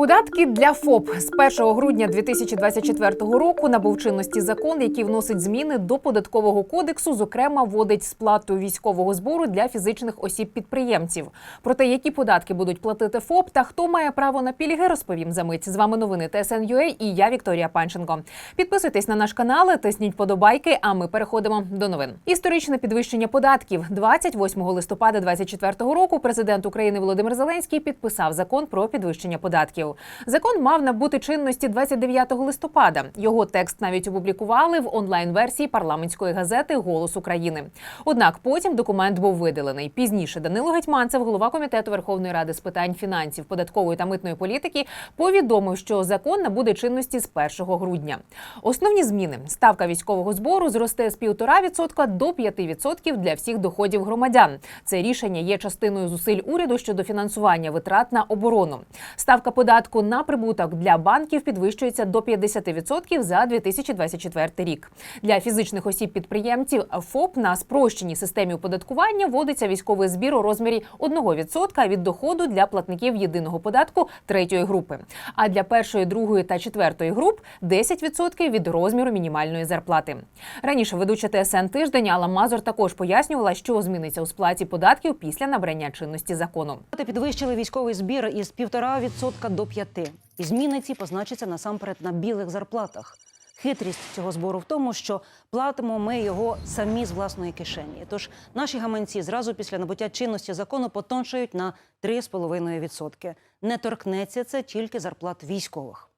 Податки для ФОП з 1 грудня 2024 року набув чинності закон, який вносить зміни до податкового кодексу. Зокрема, вводить сплату військового збору для фізичних осіб-підприємців. Про те, які податки будуть платити ФОП та хто має право на пільги, розповім за мить. З вами новини ТСН.UA і я Вікторія Панченко. Підписуйтесь на наш канал, тисніть подобайки. А ми переходимо до новин. Історичне підвищення податків 28 листопада 2024 року. Президент України Володимир Зеленський підписав закон про підвищення податків. Закон мав набути чинності 29 листопада. Його текст навіть опублікували в онлайн-версії парламентської газети Голос України. Однак потім документ був видалений. Пізніше Данило Гетьманцев, голова комітету Верховної Ради з питань фінансів, податкової та митної політики, повідомив, що закон набуде чинності з 1 грудня. Основні зміни: ставка військового збору зросте з 1,5% до 5% для всіх доходів громадян. Це рішення є частиною зусиль уряду щодо фінансування витрат на оборону. Ставка податку на прибуток для банків підвищується до 50% за 2024 рік. Для фізичних осіб-підприємців ФОП на спрощеній системі оподаткування вводиться військовий збір у розмірі 1% від доходу для платників єдиного податку третьої групи. А для першої, другої та четвертої груп 10% від розміру мінімальної зарплати. Раніше ведуча ТСН тиждень Алла Мазур також пояснювала, що зміниться у сплаті податків після набрання чинності закону. Підвищили військовий збір із 1,5% до 5%. І зміни ці позначаться насамперед на білих зарплатах. Хитрість цього збору в тому, що платимо ми його самі з власної кишені. Тож наші гаманці зразу після набуття чинності закону потоншають на 3,5%. Не торкнеться це тільки зарплат військових.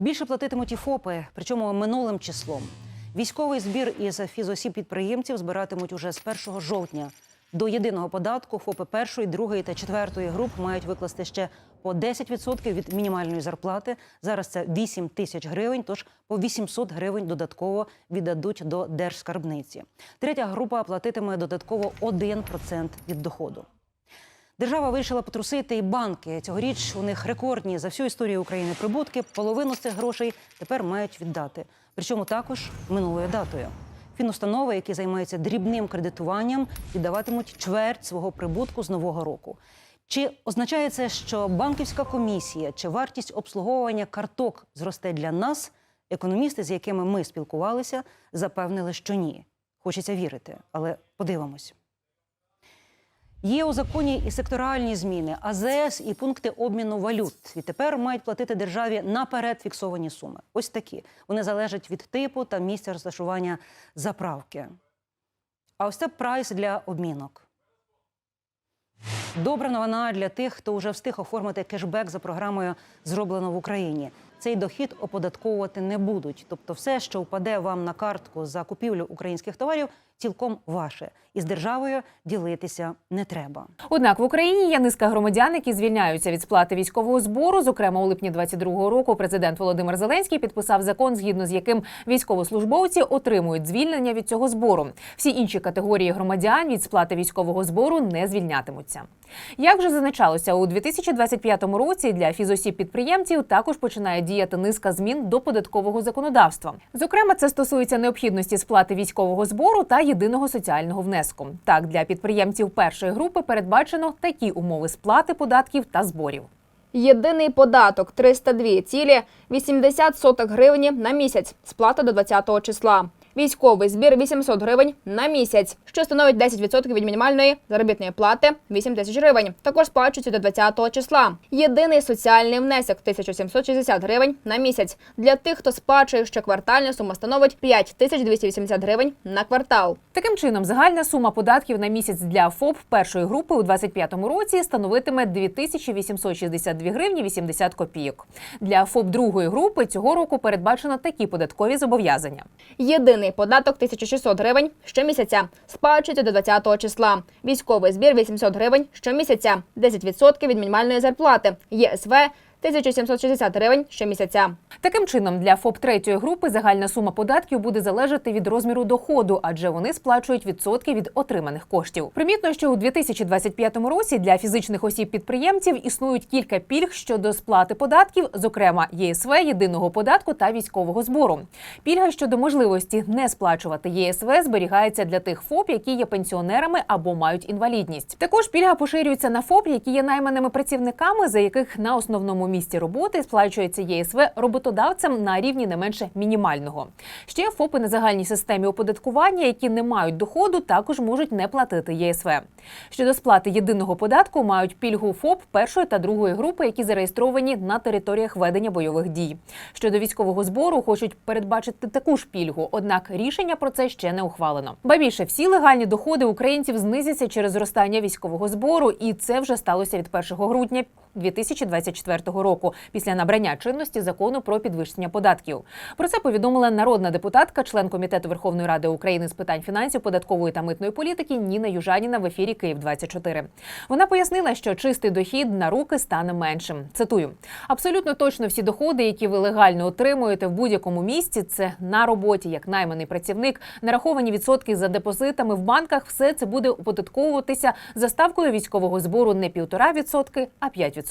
Більше платитимуть і ФОПи, причому минулим числом. Військовий збір із фізосіб підприємців збиратимуть уже з 1 жовтня. До єдиного податку ФОПи першої, другої та четвертої груп мають викласти ще по 10% від мінімальної зарплати. Зараз це 8 тисяч гривень, тож по 800 гривень додатково віддадуть до держскарбниці. Третя група платитиме додатково 1% від доходу. Держава вирішила потрусити і банки. Цьогоріч у них рекордні за всю історію України прибутки. Половину з цих грошей тепер мають віддати. Причому також минулою датою. Фінустанови, які займаються дрібним кредитуванням, віддаватимуть чверть свого прибутку з нового року. Чи означає це, що банківська комісія чи вартість обслуговування карток зросте для нас? Економісти, з якими ми спілкувалися, запевнили, що ні. Хочеться вірити, але подивимось. Є у законі і секторальні зміни, АЗС і пункти обміну валют. І тепер мають платити державі наперед фіксовані суми. Ось такі. Вони залежать від типу та місця розташування заправки. А ось це прайс для обмінок. Добра новина для тих, хто вже встиг оформити кешбек за програмою Зроблено в Україні. Цей дохід оподатковувати не будуть. Тобто, все, що впаде вам на картку за купівлю українських товарів, цілком ваше. І з державою ділитися не треба. Однак в Україні є низка громадян, які звільняються від сплати військового збору. Зокрема, у липні 22-го року президент Володимир Зеленський підписав закон, згідно з яким військовослужбовці отримують звільнення від цього збору. Всі інші категорії громадян від сплати військового збору не звільнятимуться. Як вже зазначалося, у 2025 році для фізосіб підприємців також починає діяти низка змін до податкового законодавства. Зокрема, це стосується необхідності сплати військового збору та єдиного соціального внеску. Так, для підприємців першої групи передбачено такі умови сплати податків та зборів. Єдиний податок 302,80 гривні на місяць. Сплата до 20 числа. Військовий збір 800 гривень на місяць, що становить 10% від мінімальної заробітної плати 8 тисяч гривень. Також сплачується до 20 числа. Єдиний соціальний внесок 1760 гривень на місяць. Для тих, хто сплачує щоквартально, сума становить 5280 гривень на квартал. Таким чином, загальна сума податків на місяць для ФОП першої групи у 2025 році становитиме 2862 гривні 80 копійок. Для ФОП другої групи цього року передбачено такі податкові зобов'язання. Єдиний податок 1600 гривень щомісяця. Сплачується до 20-го числа. Військовий збір 800 гривень щомісяця. 10% від мінімальної зарплати. ЄСВ 1760 гривень щомісяця. Таким чином, для ФОП третьої групи загальна сума податків буде залежати від розміру доходу, адже вони сплачують відсотки від отриманих коштів. Примітно, що у 2025 році для фізичних осіб-підприємців існують кілька пільг щодо сплати податків, зокрема ЄСВ, єдиного податку та військового збору. Пільга щодо можливості не сплачувати ЄСВ зберігається для тих ФОП, які є пенсіонерами або мають інвалідність. Також пільга поширюється на ФОП, які є найманими працівниками, за яких на основному місці роботи сплачується ЄСВ роботодавцям на рівні не менше мінімального. Ще ФОПи на загальній системі оподаткування, які не мають доходу, також можуть не платити ЄСВ. Щодо сплати єдиного податку, мають пільгу ФОП першої та другої групи, які зареєстровані на територіях ведення бойових дій. Щодо військового збору, хочуть передбачити таку ж пільгу, однак рішення про це ще не ухвалено. Ба більше всі легальні доходи українців знизяться через зростання військового збору, і це вже сталося від 1 грудня 2024 року після набрання чинності закону про підвищення податків. Про це повідомила народна депутатка, член комітету Верховної Ради України з питань фінансів, податкової та митної політики Ніна Южаніна в ефірі Київ 24 Вона пояснила, що чистий дохід на руки стане меншим. Цитую: абсолютно точно всі доходи, які ви легально отримуєте в будь-якому місці, це на роботі як найманий працівник, нараховані відсотки за депозитами в банках. Все це буде оподатковуватися за ставкою військового збору не 1,5%, а 5%.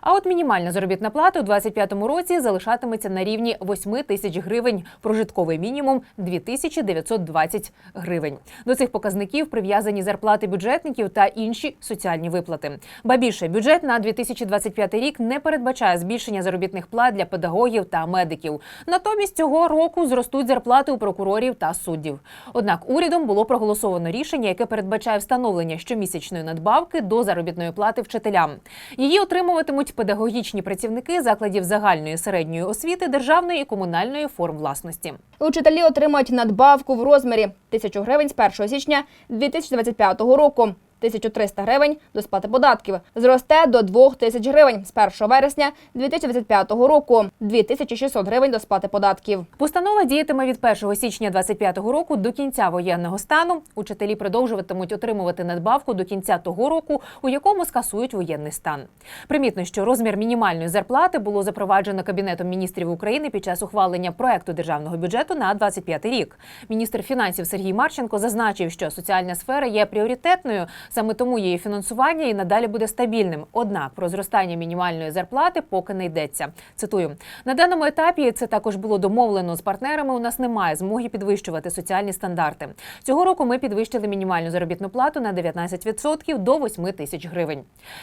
А от мінімальна заробітна плата у 2025 році залишатиметься на рівні 8 тисяч гривень, прожитковий мінімум 2920 гривень. До цих показників прив'язані зарплати бюджетників та інші соціальні виплати. Ба більше бюджет на 2025 рік не передбачає збільшення заробітних плат для педагогів та медиків. Натомість цього року зростуть зарплати у прокурорів та суддів. Однак урядом було проголосовано рішення, яке передбачає встановлення щомісячної надбавки до заробітної плати вчителям. Її отримуватимуть педагогічні працівники закладів загальної середньої освіти, державної і комунальної форм власності. Учителі отримають надбавку в розмірі 1000 гривень з 1 січня 2025 року. 1300 гривень до сплати податків зросте до 2000 гривень з 1 вересня 2025 року. 2600 гривень до сплати податків. Постанова діятиме від 1 січня 2025 року до кінця воєнного стану. Учителі продовжуватимуть отримувати надбавку до кінця того року, у якому скасують воєнний стан. Примітно, що розмір мінімальної зарплати було запроваджено Кабінетом міністрів України під час ухвалення проекту державного бюджету на 2025 рік. Міністр фінансів Сергій Марченко зазначив, що соціальна сфера є пріоритетною. Саме тому її фінансування і надалі буде стабільним. Однак про зростання мінімальної зарплати поки не йдеться. Цитую на даному етапі. Це також було домовлено з партнерами. У нас немає змоги підвищувати соціальні стандарти. Цього року ми підвищили мінімальну заробітну плату на 19% до 8 тисяч гривень.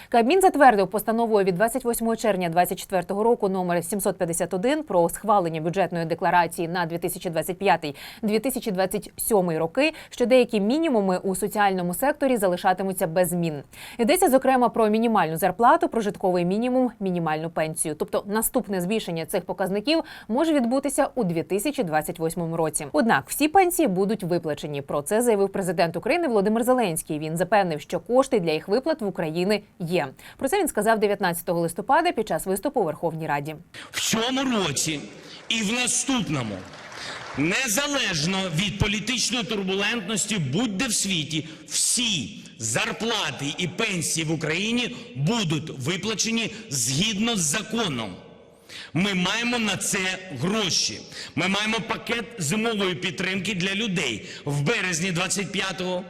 Кабмін затвердив постановою від 28 червня 2024 року номер 751 про схвалення бюджетної декларації на 2025-2027 роки, що деякі мінімуми у соціальному секторі залишатимуться без змін. Йдеться зокрема про мінімальну зарплату, прожитковий мінімум, мінімальну пенсію. Тобто наступне збільшення цих показників може відбутися у 2028 році. Однак всі пенсії будуть виплачені. Про це заявив президент України Володимир Зеленський. Він запевнив, що кошти для їх виплат в Україні є. Про це він сказав 19 листопада під час виступу у Верховній Раді. в цьому році і в наступному. Незалежно від політичної турбулентності, будь-де в світі, всі зарплати і пенсії в Україні будуть виплачені згідно з законом. Ми маємо на це гроші. Ми маємо пакет зимової підтримки для людей в березні 25-го.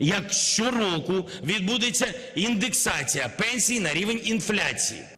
Як щороку відбудеться індексація пенсій на рівень інфляції.